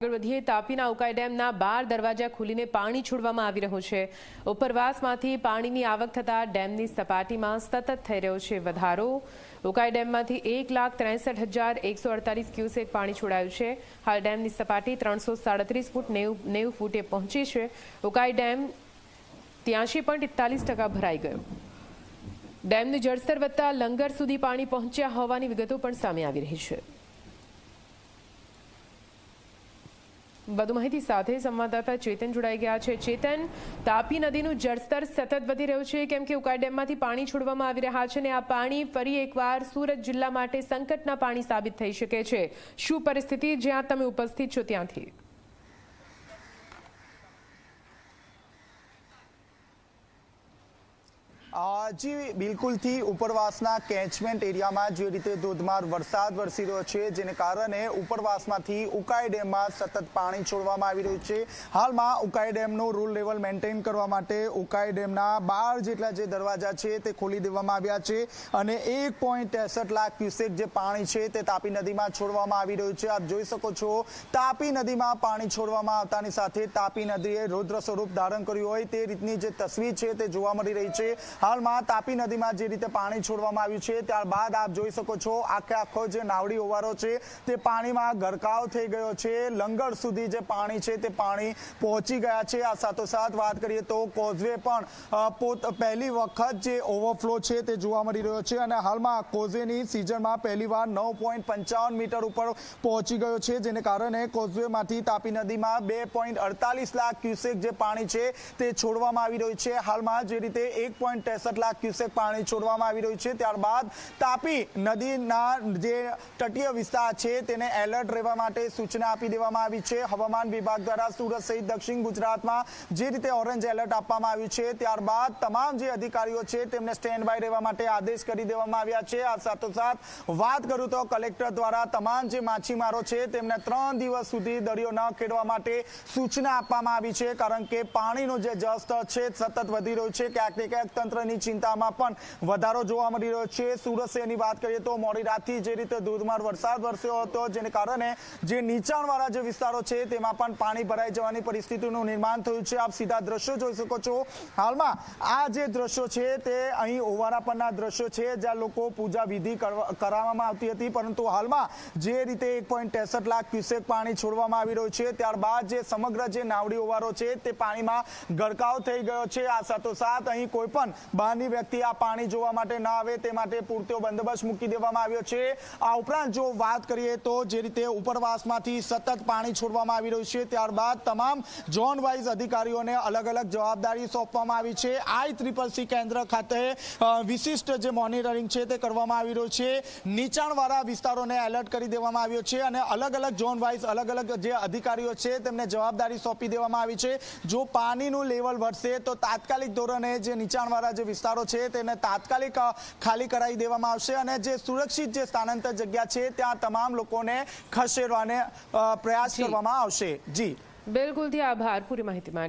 આગળ વધીએ તાપીના ઉકાઈ ડેમના બાર દરવાજા ખુલીને પાણી છોડવામાં આવી રહ્યું છે. ઉપરવાસમાંથી પાણીની આવક થતાં ડેમની સપાટીમાં સતત થઈ રહ્યો છે વધારો. ઉકાઈ ડેમમાંથી એક લાખ ત્રેસઠ હજાર એકસો અડતાલીસ ક્યુસેક પાણી છોડાયું છે. હાલ ડેમની સપાટી ત્રણસો સાડત્રીસ ફૂટ નેવું નેવું ફૂટે પહોંચી છે. ઉકાઈ ડેમ ત્યાંશી પોઈન્ટ એકતાલીસ ટકા ભરાઈ ગયો. ડેમનું જળસ્તર વધતા લંગર સુધી પાણી પહોંચ્યા હોવાની વિગતો પણ સામે આવી રહી છે. વધુ માહિતી સાથે સંવાદદાતા ચેતન જોડાઈ ગયા છે. ચેતન, તાપી નદીનું જળસ્તર સતત વધી રહ્યું છે. કેમ કે ઉકાઈ ડેમમાંથી પાણી છોડવામાં આવી રહ્યા છે અને આ પાણી ફરી એકવાર સુરત જિલ્લા માટે સંકટના પાણી સાબિત થઈ શકે છે. શું પરિસ્થિતિ? જ્યાં તમે ઉપસ્થિત છો ત્યાંથી. જી બિલકુલથી ઉપરવાસના કેચમેન્ટ એરિયામાં જે રીતે ધોધમાર વરસાદ વરસી રહ્યો છે, જેને કારણે ઉપરવાસમાંથી ઉકાઈ ડેમમાં સતત પાણી છોડવામાં આવી રહ્યું છે. હાલમાં ઉકાઈ ડેમનું રૂલ લેવલ મેન્ટેન કરવા માટે ઉકાઈ ડેમના બાર જેટલા જે દરવાજા છે, તે ખોલી દેવામાં આવ્યા છે અને એક લાખ ક્યુસેક જે પાણી છે, તે તાપી નદીમાં છોડવામાં આવી રહ્યું છે. આપ જોઈ શકો છો, તાપી નદીમાં પાણી છોડવામાં આવતાની સાથે તાપી નદીએ રૌદ્ર સ્વરૂપ ધારણ કર્યું હોય, તે રીતની જે તસવીર છે, તે જોવા મળી રહી છે. હાલમાં તાપી નદીમાં જે રીતે પાણી છોડવામાં આવ્યું છે, ત્યારબાદ આપ જોઈ શકો છો, આખે આખો જે નાવડી ઓવારો છે, તે પાણીમાં ગરકાવ થઈ ગયો છે. લંગર સુધી જે પાણી છે, તે પાણી પહોંચી ગયા છે. આ સાથોસાથ વાત કરીએ તો કોઝવે પણ પોત, પહેલી વખત જે ઓવરફ્લો છે, તે જોવા મળી રહ્યો છે અને હાલમાં કોઝવેની સિઝનમાં પહેલીવાર નવ પોઈન્ટ પંચાવન મીટર ઉપર પહોંચી ગયો છે, જેને કારણે કોઝવેમાંથી તાપી નદીમાં બે પોઈન્ટ અડતાલીસ લાખ ક્યુસેક જે પાણી છે, તે છોડવામાં આવી રહ્યું છે. હાલમાં જે રીતે એક પોઈન્ટ લાખ ક્યુસેક પાણી છોડવામાં આવી રહ્યું છે. ત્યારબાદ તાપી નદીના જે તટીય વિસ્તાર છે, તેને એલર્ટ રહેવા માટે સૂચના આપી દેવામાં આવી છે. હવામાન વિભાગ દ્વારા સુરત સહિત દક્ષિણ ગુજરાતમાં જે રીતે ઓરેન્જ એલર્ટ આપવામાં આવ્યું છે, ત્યારબાદ તમામ જે અધિકારીઓ છે, તેમને સ્ટેન્ડ બાય રહેવા માટે આદેશ કરી દેવામાં આવ્યા છે. આ સાથોસાથ વાત કરું તો કલેક્ટર દ્વારા તમામ જે માછીમારો છે, તેમને ત્રણ દિવસ સુધી દરિયો ન ખેડવા માટે સૂચના આપવામાં આવી છે, કારણ કે પાણીનું જે જળસ્તર છે સતત વધી રહ્યું છે. ક્યાંક ને ક્યાંક તંત્રની ચિંતામાં પણ વધારો જોવા મળી રહ્યો છે. સુરત શહેરની વાત કરીએ તો મોડી રાતથી જે રીતે ધોધમાર વરસાદ વરસ્યો હતો, જેને કારણે જે નીચાણવાળા જે વિસ્તારો છે, તેમાં પણ પાણી ભરાઈ જવાની પરિસ્થિતિનું નિર્માણ થયું છે. આપ સીધા દ્રશ્યો જોઈ શકો છો. હાલમાં આ જે દ્રશ્યો છે, તે અહીં ઓવારા પરના દ્રશ્યો છે, જ્યાં લોકો પૂજા વિધિ કરવા- કરાવવામાં આવતી હતી. પરંતુ હાલમાં જે રીતે એક લાખ ક્યુસેક પાણી છોડવામાં આવી રહ્યું છે, ત્યારબાદ જે સમગ્ર જે નાવડી ઓવારો છે, તે પાણીમાં ગરકાવ થઈ ગયો છે. આ સાથોસાથ અહીં કોઈ પણ બહારની વ્યક્તિ આ પાણી જોવા માટે ના આવે તે માટે પૂરતો બંદોબસ્ત મૂકી દેવામાં આવ્યો છે. આ ઉપરાંત જો વાત કરીએ તો જે રીતે ઉપરવાસમાંથી સતત પાણી છોડવામાં આવી રહ્યું છે, ત્યારબાદ તમામ ઝોન વાઇઝ અધિકારીઓને અલગ અલગ જવાબદારી સોંપવામાં આવી છે. આઈ ત્રિપલ સી કેન્દ્ર ખાતે વિશિષ્ટ જે મોનિટરિંગ છે તે કરવામાં આવી રહ્યું છે. નીચાણવાળા વિસ્તારોને એલર્ટ કરી દેવામાં આવ્યો છે અને અલગ અલગ ઝોન વાઇઝ અલગ અલગ જે અધિકારીઓ છે તેમને જવાબદારી સોંપી દેવામાં આવી છે. જો પાણીનું લેવલ વધશે તો તાત્કાલિક ધોરણે જે નીચાણવાળા જે વિસ્તારો છે તેને તાત્કાલિક ખાલી કરાવી દેવામાં આવશે અને જે સુરક્ષિત જે સ્થાનાંતર જગ્યા છે ત્યાં તમામ લોકોને ખસેડવાને પ્રયાસ. કરવામાં આવશે. જી. બિલકુલથી આભાર. પૂરી માહિતી માટે.